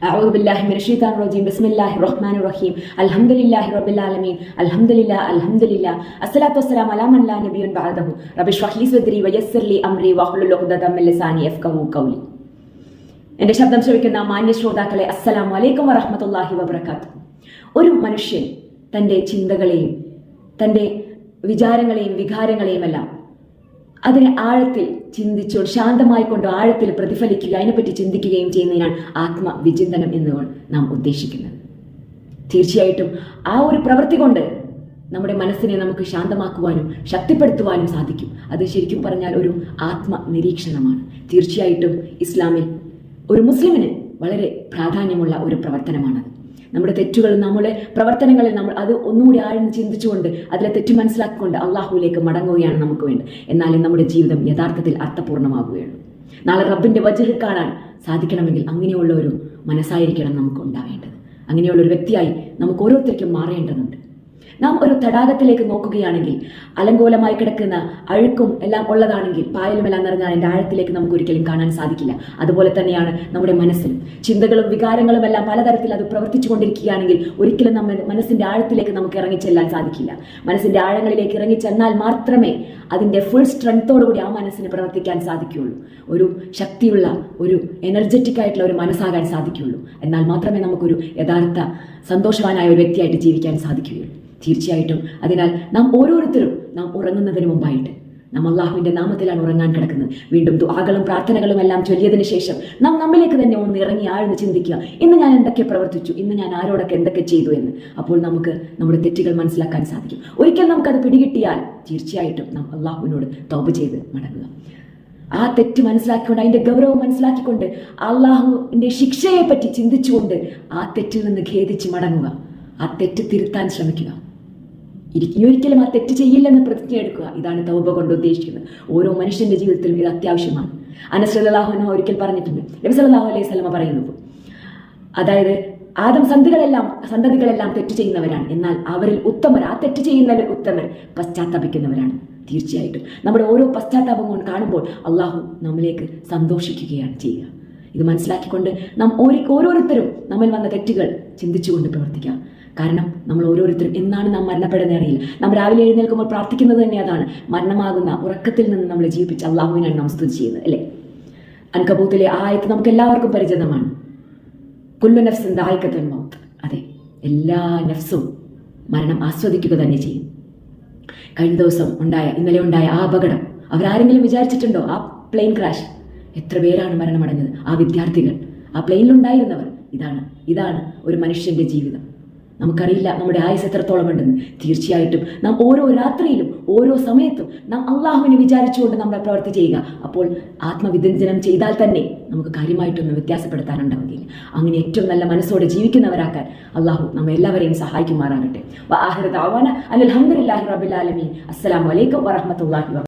أعوذ بالله من الشيطان الرجيم بسم الله الرحمن الرحيم الحمد لله رب العالمين الحمد لله الحمد لله الصلاة والسلام على من لا نبي بعده رب اشرح لي صدري ويسر لي أمري واحلل عقدة من لساني يفقهوا قولي എന്റെ ശബ്ദം ശ്രവിക്കുന്ന മാന്യ ശ്രോതാക്കളെ അസ്സലാമു അലൈക്കും വറഹ്മത്തുള്ളാഹി വബറകാത്ത് ഒരു മനുഷ്യൻ തൻ്റെ ചിന്തകളെയും തൻ്റെ വിചാരങ്ങളെയും വികാരങ്ങളെയും എല്ലാം അതിനെ ആഴത്തിൽ ചിന്തിച്ചുകൊണ്ട് ശാന്തമായി കൊണ്ട് ആഴത്തിൽ പ്രതിഫലിക്കുക അതിനെപ്പറ്റി ചിന്തിക്കുകയും ചെയ്യുന്നതിനാണ് ആത്മവിചിന്തനം എന്ന് നാം ഉദ്ദേശിക്കുന്നത്. തീർച്ചയായിട്ടും ആ ഒരു പ്രവൃത്തി കൊണ്ട് നമ്മുടെ മനസ്സിനെ നമുക്ക് ശാന്തമാക്കുവാനും ശക്തിപ്പെടുത്തുവാനും സാധിക്കും. അത് ശരിക്കും പറഞ്ഞാൽ ഒരു ആത്മനിരീക്ഷണമാണ്. തീർച്ചയായിട്ടും ഇസ്ലാമിൽ ഒരു മുസ്ലിമിന് വളരെ പ്രാധാന്യമുള്ള ഒരു പ്രവർത്തനമാണത്. നമ്മുടെ തെറ്റുകൾ നമ്മുടെ പ്രവർത്തനങ്ങളിൽ നമ്മൾ അത് ഒന്നുകൂടി ആഴ്ന്ന് ചിന്തിച്ചുകൊണ്ട് അതിലെ തെറ്റ് മനസ്സിലാക്കിക്കൊണ്ട് അള്ളാഹുവിലേക്ക് മടങ്ങുകയാണ് നമുക്ക് വേണ്ടത്. എന്നാലേ നമ്മുടെ ജീവിതം യഥാർത്ഥത്തിൽ അർത്ഥപൂർണമാകുകയുള്ളൂ നാളെ റബ്ബിന്റെ വജഹ് കാണാൻ സാധിക്കണമെങ്കിൽ അങ്ങനെയുള്ള ഒരു മനസ്സായിരിക്കണം നമുക്ക് ഉണ്ടാവേണ്ടത്. അങ്ങനെയുള്ള ഒരു വ്യക്തിയായി നമുക്ക് ഓരോരുത്തർക്കും മാറേണ്ടതുണ്ട്. നാം ഒരു തടാകത്തിലേക്ക് നോക്കുകയാണെങ്കിൽ അലങ്കോലമായി കിടക്കുന്ന അഴുക്കും എല്ലാം ഉള്ളതാണെങ്കിൽ പായലും എല്ലാം നിറഞ്ഞ അതിന്റെ ആഴത്തിലേക്ക് നമുക്ക് ഒരിക്കലും കാണാൻ സാധിക്കില്ല. അതുപോലെ തന്നെയാണ് നമ്മുടെ മനസ്സിൽ ചിന്തകളും വികാരങ്ങളും എല്ലാം പലതരത്തിൽ അത് പ്രവർത്തിച്ചു കൊണ്ടിരിക്കുകയാണെങ്കിൽ ഒരിക്കലും നമ്മൾ മനസ്സിന്റെ ആഴത്തിലേക്ക് നമുക്ക് ഇറങ്ങിച്ചെല്ലാൻ സാധിക്കില്ല. മനസ്സിന്റെ ആഴങ്ങളിലേക്ക് ഇറങ്ങിച്ചെന്നാൽ മാത്രമേ അതിന്റെ ഫുൾ സ്ട്രെങ്തോടുകൂടി ആ മനസ്സിന് പ്രവർത്തിക്കാൻ സാധിക്കുകയുള്ളൂ. ഒരു ശക്തിയുള്ള ഒരു എനർജറ്റിക് ആയിട്ടുള്ള ഒരു മനസ്സാകാൻ സാധിക്കുകയുള്ളൂ. എന്നാൽ മാത്രമേ നമുക്കൊരു യഥാർത്ഥ സന്തോഷവാനായ ഒരു വ്യക്തിയായിട്ട് ജീവിക്കാൻ സാധിക്കുകയുള്ളൂ. തീർച്ചയായിട്ടും. അതിനാൽ നാം ഓരോരുത്തരും നാം ഉറങ്ങുന്നതിന് മുമ്പായിട്ട് നാം അള്ളാഹുവിന്റെ നാമത്തിലാണ് ഉറങ്ങാൻ കിടക്കുന്നത്. വീണ്ടും ദുആകളും പ്രാർത്ഥനകളും എല്ലാം ചൊല്ലിയതിനു ശേഷം നാം നമ്മിലേക്ക് തന്നെ ഒന്ന് ഇറങ്ങി ആഴ്ന്ന് ചിന്തിക്കുക ഇന്ന് ഞാൻ എന്തൊക്കെ പ്രവർത്തിച്ചു ഇന്ന് ഞാൻ ആരോടൊക്കെ എന്തൊക്കെ ചെയ്തു എന്ന്. അപ്പോൾ നമുക്ക് നമ്മുടെ തെറ്റുകൾ മനസ്സിലാക്കാൻ സാധിക്കും. ഒരിക്കൽ നമുക്കത് പിടികിട്ടിയാൽ തീർച്ചയായിട്ടും നാം അള്ളാഹുവിനോട് തൗബ ചെയ്ത് മടങ്ങുക. ആ തെറ്റ് മനസ്സിലാക്കിക്കൊണ്ട് അതിന്റെ ഗൗരവം മനസ്സിലാക്കിക്കൊണ്ട് അള്ളാഹുവിന്റെ ശിക്ഷയെപ്പറ്റി ചിന്തിച്ചുകൊണ്ട് ആ തെറ്റിൽ നിന്ന് ഖേദിച്ച് മടങ്ങുക. ആ തെറ്റ് തിരുത്താൻ ശ്രമിക്കുക. ഇനി ഒരിക്കലും ആ തെറ്റ് ചെയ്യില്ലെന്ന് പ്രതിജ്ഞ എടുക്കുക. ഇതാണ് തൗബ കൊണ്ട് ഉദ്ദേശിക്കുന്നത്. ഓരോ മനുഷ്യന്റെ ജീവിതത്തിലും ഇത് അത്യാവശ്യമാണ്. അനസ്ലാഹുന ഒരിക്കൽ പറഞ്ഞിട്ടുണ്ട്. നബി സല്ലല്ലാഹു അലൈഹി സ്വലമ പറയുന്നു. അതായത് ആദം സന്ധികളെല്ലാം സന്തതികളെല്ലാം തെറ്റ് ചെയ്യുന്നവരാണ്. എന്നാൽ അവരിൽ ഉത്തമർ ആ തെറ്റ് ചെയ്യുന്നവർ ഉത്തമർ പശ്ചാത്തപിക്കുന്നവരാണ്. തീർച്ചയായിട്ടും. നമ്മുടെ ഓരോ പശ്ചാത്താപം കാണുമ്പോൾ അള്ളാഹു നമ്മിലേക്ക് സന്തോഷിക്കുകയാണ് ചെയ്യുക. ഇത് മനസ്സിലാക്കിക്കൊണ്ട് നാം ഓരോ ഓരോരുത്തരും നമ്മിൽ വന്ന തെറ്റുകൾ ചിന്തിച്ചുകൊണ്ട് പ്രവർത്തിക്കാം. കാരണം നമ്മൾ ഓരോരുത്തരും എന്നാണ് നാം മരണപ്പെടുന്ന അറിയില്ല. നാം രാവിലെ എഴുന്നേൽക്കുമ്പോൾ പ്രാർത്ഥിക്കുന്നത് തന്നെ അതാണ്. മരണമാകുന്ന ഉറക്കത്തിൽ നിന്ന് നമ്മൾ ജീവിപ്പിച്ച് അള്ളാഹുവിനാണ് നാം സ്തുതി ചെയ്യുന്നത് അല്ലേ? അൻകബൂത്തിലെ ആ ആയത്ത് നമുക്ക് എല്ലാവർക്കും പരിചിതമാണ്. കുല്ലു നഫ്സൻ ദായിക്കത്തൻ മൗത്ത്. അതെ എല്ലാ നഫ്സും മരണം ആസ്വദിക്കുക തന്നെ ചെയ്യും. കഴിഞ്ഞ ദിവസം ഉണ്ടായ ഇന്നലെ ഉണ്ടായ ആ അപകടം അവരാരെങ്കിലും വിചാരിച്ചിട്ടുണ്ടോ? ആ പ്ലെയിൻ ക്രാഷ് എത്ര പേരാണ് മരണമടഞ്ഞത്? ആ വിദ്യാർത്ഥികൾ. ആ പ്ലെയിനിലുണ്ടായിരുന്നവർ ഇതാണ് ഇതാണ് ഒരു മനുഷ്യന്റെ ജീവിതം. നമുക്കറിയില്ല നമ്മുടെ ആയുസ് എത്രത്തോളം ഉണ്ടെന്ന് തീർച്ചയായിട്ടും നാം ഓരോ രാത്രിയിലും ഓരോ സമയത്തും നാം അള്ളാഹുവിനെ വിചാരിച്ചുകൊണ്ട് നമ്മൾ പ്രവർത്തി ചെയ്യുക. അപ്പോൾ ആത്മവിദഞ്ജനം ചെയ്താൽ തന്നെ നമുക്ക് കാര്യമായിട്ടൊന്നും വ്യത്യാസപ്പെടുത്താനുണ്ടാവുകയില്ല. അങ്ങനെ ഏറ്റവും നല്ല മനസ്സോടെ ജീവിക്കുന്നവരാക്കാൻ അള്ളാഹു നമ്മൾ എല്ലാവരെയും സഹായിക്കുമാറാകട്ടെ. അലഹമുല്ലാഹി വലൈക്കും അസ്സലാമലൈക്കും വറഹമത്തല്ലാഹി